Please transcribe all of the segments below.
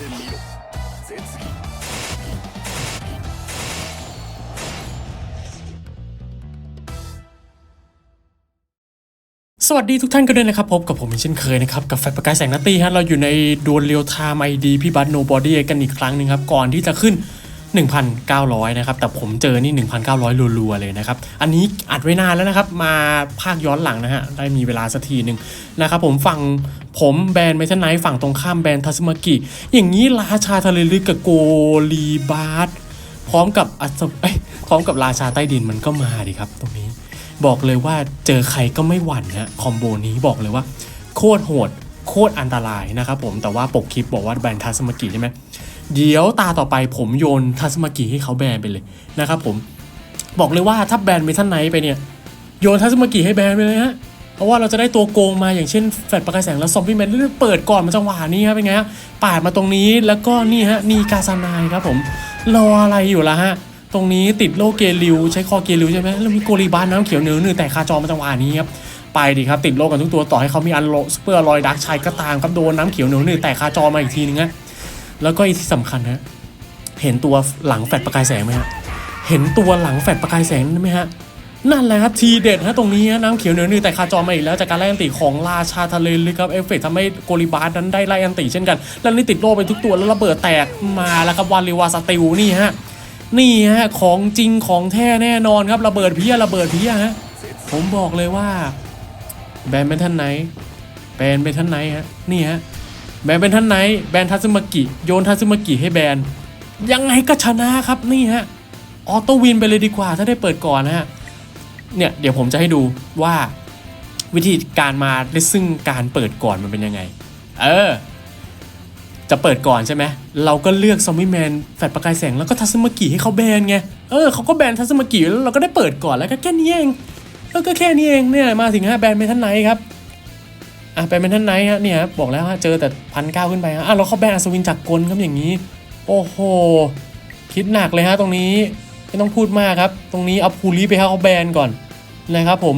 てみろ絶技 สวัสดีทุกท่านกันด้วยนะครับ พบกับผมเช่นเคยนะครับ กับแฟนประกายแสงนัตตี้ฮะเราอยู่ในดวลเรียลไทม์ไอดีพี่บัตโนบอดี้กันอีกครั้งหนึ่งครับ ก่อนที่จะขึ้น 1,900 นะครับ แต่ผมเจอนี่ 1,900 รัวๆ เลยนะครับ อันนี้อัดไว้นานแล้วนะครับ มาภาคย้อนหลังนะฮะ ได้มีเวลาสักทีหนึ่งนะครับผมฝั่งผมแบรนด์เมทัลไนท์ฝั่งตรงข้ามแบรนด์ทัสมากิ อย่างนี้ราชาทะเลลึกกับโกลีบาร์พร้อมกับอัศเอ้ยพร้อมกับราชาใต้ดินมันก็มาดิครับ ตรงนี้บอกเลยว่าเจอใครก็ไม่หวั่นนะคอมโบนี้บอกเลยว่า โคตรโหด โคตรอันตรายนะครับผมแต่ว่าปกคลิปบอกว่าแบรนด์ทัสมากิใช่ไหม เดี๋ยวตาต่อไปผมโยนทัสมากิให้เขาแบนไปเลยนะครับผมบอกเลยว่าถ้าแบนเมทัลไนท์ไปเนี่ย โยนทัสมากิให้แบนไปเลยฮะเพราะว่าเราจะได้ตัวโกงมาอย่างเช่นแฟลชประกายแสงแล้วซอมบี้แมนเปิดก่อนมาจังหวะนี้ครับเป็นไงฮะปาดมาตรงนี้แล้วก็นี่ฮะนีกาซานายครับผมรออะไรอยู่ละฮะตรงนี้ติดโลเกลิวใช้คอเกลิวใช่ไหมแล้วมีโกลีบานน้ำเขียวเนื้อหนึ่งแต่คาจอมาจังหวะนี้ครับไปดิครับติดโลกันทุกตัวต่อให้เขามีอันโลสเปอร์ลอยดักชัยก็ตามครับโดนน้ำเขียวเนื้อหนึ่งแต่คาจอมาอีกทีนึงฮะ แล้วก็อีกที่สำคัญฮะเห็นตัวหลังแฟลชประกายแสงไหมฮะเห็นตัวหลังแฟลชประกายแสงนั่นไหมฮะนั่นแหละครับทีเด็ดฮะตรงนี้น้ำเขียวเนื้อนึ่งแต่คาจอมาอีกแล้วจากการไล่อันติของราชาทะเลลึกครับเอฟเฟกต์ทำให้โกลีบาร์นั้นได้ไล่อันติเช่นกัน แล้วนี่ติดโลไปทุกตัวแล้วระเบิดแตกมาแล้วครับวาลิวาสติลนี่ฮะนี่ฮะของจริงของแท้แน่นอนครับระเบิดเพี้ยระเบิดเพี้ยฮะผมบอกเลยว่าแบนเป็นท่านไหนแบนเป็นท่านไหนฮะนี่ฮะ แบนเป็นท่านไหนแบนทัซึมากิ โยนทัซึมากิให้แบน ยังไงก็ชนะครับนี่ฮะ ออโต้วินไปเลยดีกว่า ถ้าได้เปิดก่อนนะฮะ เนี่ยเดี๋ยวผมจะให้ดูว่าวิธีการมาได้ซึ่งการเปิดก่อนมันเป็นยังไง เออ จะเปิดก่อนใช่ไหม เราก็เลือกซอมบี้แมนแฟดประกายแสงแล้วก็ทัสมากิให้เขาแบนไง เออเขาก็แบนทัสมากิแล้วเราก็ได้เปิดก่อนแล้วก็แค่นี้เองเออก็แค่นี้เองเนี่ยมาถึงฮะแบนเมทันไนท์ครับ อะแบนเมทันไนท์ฮะเนี่ยบอกแล้วฮะเจอแต่พันเก้าขึ้นไปฮะอะเราเขาแบนอัศวินจักกลครับอย่างนี้ โอ้โห คิดหนักเลยฮะตรงนี้ไม่ต้องพูดมากครับ ตรงนี้เอาพูลีไปให้เขาแบนก่อนนะครับผม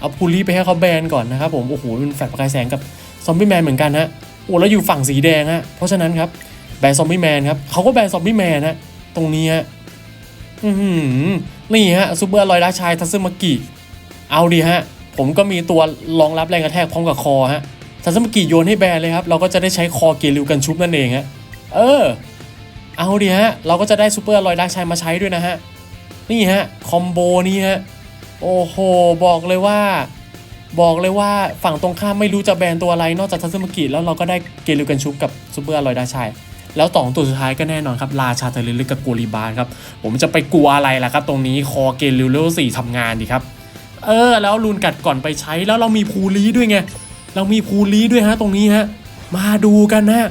เอาพูลีไปให้เขาแบนก่อนนะครับผมโอ้โหเป็นแฟดประกายแสงกับซอมบี้แมนเหมือนกันฮะโอ้แล้วอยู่ฝั่งสีแดงฮะเพราะฉะนั้นครับแบนซอมบี้แมนครับเขาก็แบนซอมบี้แมนฮะตรงนี้ฮะอือหือนี่ฮะซูเปอร์ลอยราชายทัซึมากิเอาดีฮะ ผมก็มีตัวรองรับแรงกระแทกพร้อมกับคอฮะทัซึมากิโยนให้แบนเลยครับ เราก็จะได้ใช้คอเกลิวกันชุบนั่นเองฮะ เออ เอาดีฮะ เราก็จะได้ซูเปอร์ลอยดักชัยมาใช้ด้วยนะฮะ นี่ฮะ คอมโบนี้ฮะ โอ้โห บอกเลยว่า บอกเลยว่าฝั่งตรงข้ามไม่รู้จะแบนตัวอะไร นอกจากทัศมากิแล้วเราก็ได้เกลิวกันชุบกับซูเปอร์อลอยดาชัยแล้วต่องตัวสุดท้ายก็แน่นอนครับ ราชาเทเลลึกกับกูริบาลครับ ผมจะไปกลัวอะไรล่ะครับ ตรงนี้คอเกลิวเลเวลสี่ทำงานดีครับ เออ แล้วลูนกัดก่อนไปใช้แล้วเรามีภูรีด้วยไง เรามีภูรีด้วยฮะตรงนี้ฮะ มาดูกันนะ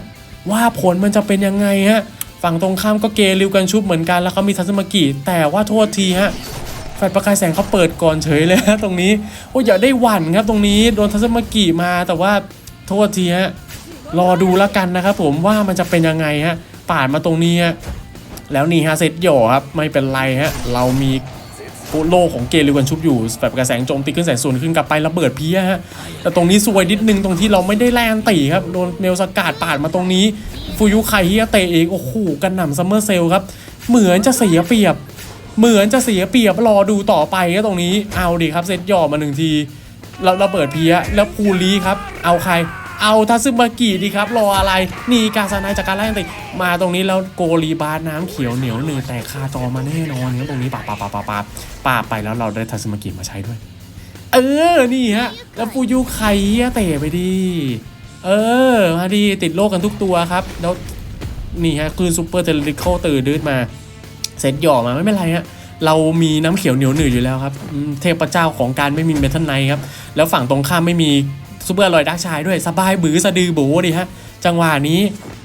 ว่าผลมันจะเป็นยังไงฮะ ฝั่งตรงข้ามก็เกลิวกันชุบเหมือนกันแล้วเขามีทัศมากิแต่ว่าโทษทีฮะแฟลประกายแสงเขาเปิดก่อนเฉยเลยฮะตรงนี้โอ้ยอย่าได้หวั่นครับตรงนี้โดนทัศมากิมาแต่ว่าโทษทีฮะรอดูแล้วกันนะครับผมว่ามันจะเป็นยังไงฮะปาดมาตรงนี้ฮะแล้วนี่ฮะเซตโยครับไม่เป็นไรฮะเรามี โลของเกลิวันชุบอยู่แฟลชประกายแสงโจมตีขึ้นแสงส่วนขึ้นกลับไประเบิดเพี้ยฮะแต่ตรงนี้ซวยนิดนึงตรงที่เราไม่ได้แลนตีครับโดนเมลสกัดปาดมาตรงนี้ฟูยุไคเฮียเตะเองโอ้โหกันหน่ำซัมเมอร์เซลครับเหมือนจะเสียเปรียบ เหมือนจะเสียเปรียบรอดูต่อไปก็ตรงนี้เอาดิครับเซตหย่อมาหนึ่งทีเราระเบิดเพียแล้วภูรีครับ เอาใคร เอาทัซึมากิดีครับรออะไร นี่กาซานายจากการไล่ติมาตรงนี้แล้วโกลีบาร์น้ำเขียวเหนียวหนึ่งแต่คาจอมาแน่นอนครับตรงนี้ปาปาปาปาปาปาไปแล้วเราได้ทัซึมากิมาใช้ด้วย เออนี่ฮะ แล้วฟูยุไคเตะไปดีเออมาดีติดโลกกันทุกตัวครับ แล้วนี่ฮะคืนซูเปอร์เทเลโคตื่นดืดมาเซตหย่อมาไม่เป็นไรฮะเรามีน้ำเขียวเหนียวหนืดอยู่แล้วครับ เทพเจ้าของการไม่มีเมทัลไนครับ แล้วฝั่งตรงข้ามไม่มี ซูเปอร์ลอยดักชายด้วยสบายบือสะดือบูดิฮะ จังหวะนี้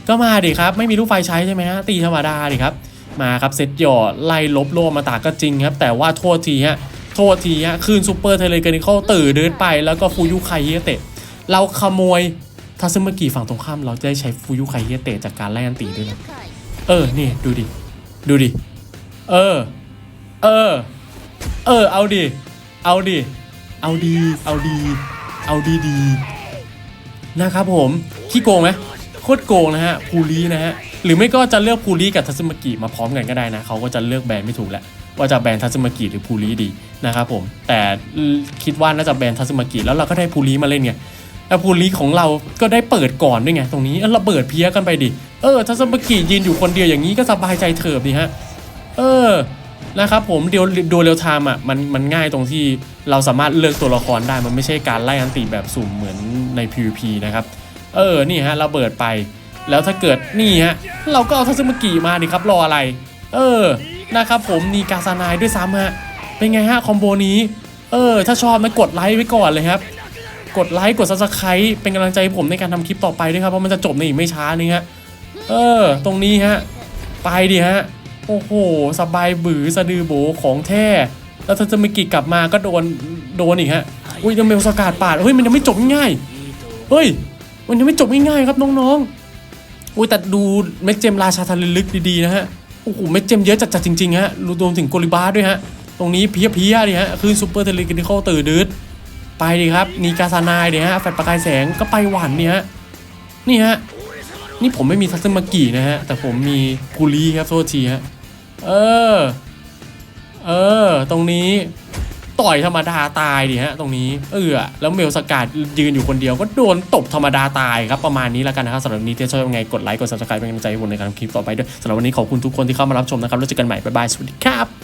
ก็มาดิครับ ไม่มีลูกไฟใช้ใช่ไหมฮะ ตีธรรมดาดิครับ มาครับเซตหย่อไล่ลบโลมาตาก็จริงครับ แต่ว่าโทษทีฮะ โทษทีฮะ คืนซูเปอร์เทเลเกนิคอลตื่นเดินไปแล้วก็ฟูยุไคเฮเตะ เราขโมยทัซึมากิฝั่งตรงข้ามเราจะได้ใช้ฟูยุไคเฮเตะจากการไล่อันตีด้วยนะเออนี่ดูดิ ดูดิ เออ เออ เออ เอาดิ เอาดิ เอาดี เอาดี เอาดีๆนะครับผมขี้โกงไหมโคตรโกงนะฮะภูรินะฮะหรือไม่ก็จะเลือกภูริกับทัซึมกิมาพร้อมกันก็ได้นะเขาก็จะเลือกแบรนด์ไม่ถูกแหละว่าจะแบรนด์ทัซึมกิหรือภูริดีนะครับผมแต่คิดว่าน่าจะแบรนด์ทัซึมกิแล้วเราก็ได้ภูริมาเล่นไงแล้วภูริของเราก็ได้เปิดก่อนด้วยไงตรงนี้เราเปิดเพี้ยกันไปดิเออทัซึมกิยืนอยู่คนเดียวอย่างนี้ก็สบายใจเถิบดีฮะเออนะครับผมเดียวดูเรียวไทม์อะมันมันง่ายตรงที่ เราสามารถเลือกตัวละครได้มันไม่ใช่การไล่อันติแบบสุ่มเหมือนใน PVP นะครับ เออ นี่ฮะเราเบิดไป แล้วถ้าเกิดนี่ฮะ เราก็เอาทัศมกิมาดิครับรออะไร เออ นะครับผมนีกาซานายด้วยซ้ำฮะ เป็นไงฮะคอมโบนี้ เออ ถ้าชอบนะกดไลค์ไว้ก่อนเลยครับ กดไลค์กดซับสไครต์เป็นกำลังใจให้ผมในการทำคลิปต่อไปด้วยครับเพราะมันจะจบในอีกไม่ช้านี้ฮะ เออ ตรงนี้ฮะ ไปดิฮะ โอ้โหสบายบือสะดือโบของแท้ แล้วถ้าจะมิกิกลับมาก็โดนโดนอีกฮะอุ้ยเดยวเมลสกาดปาดเฮ้ยมันยังไม่จบง่ายเฮ้ยมันยังไม่จบง่ายครับน้องๆอุ้ยแต่ดูเม็ดเจมราชาทะเลลึกดีๆนะฮะโอ้โหเม็ดเจมเยอะจัดๆจริงๆฮะรวมถึงโกลิบาด้วยฮะตรงนี้เพี้ยเพี้ยดิฮะคือซูเปอร์เทเลกินิคอลตื่นดืดไปดิครับนีกาซานายดิฮะแฟดประกายแสงก็ไปหวานเนี่ฮะนี่ฮะนี่ผมไม่มีทัศมากินะฮะแต่ผมมีกุลีครับโทษทีฮะเออ เออ ตรงนี้ต่อยธรรมดาตายดิฮะตรงนี้ เออแล้วเมลสกัดยืนอยู่คนเดียวก็โดนตบธรรมดาตายครับประมาณนี้แล้วกันนะครับสำหรับวันนี้ที่ชอบยังไงกดไลค์กดซับสไครป์เป็นกำลังใจให้ผมในการทำคลิปต่อไปด้วยสำหรับวันนี้ขอบคุณทุกคนที่เข้ามารับชมนะครับแล้วเจอกันใหม่บ๊ายบายสวัสดีครับ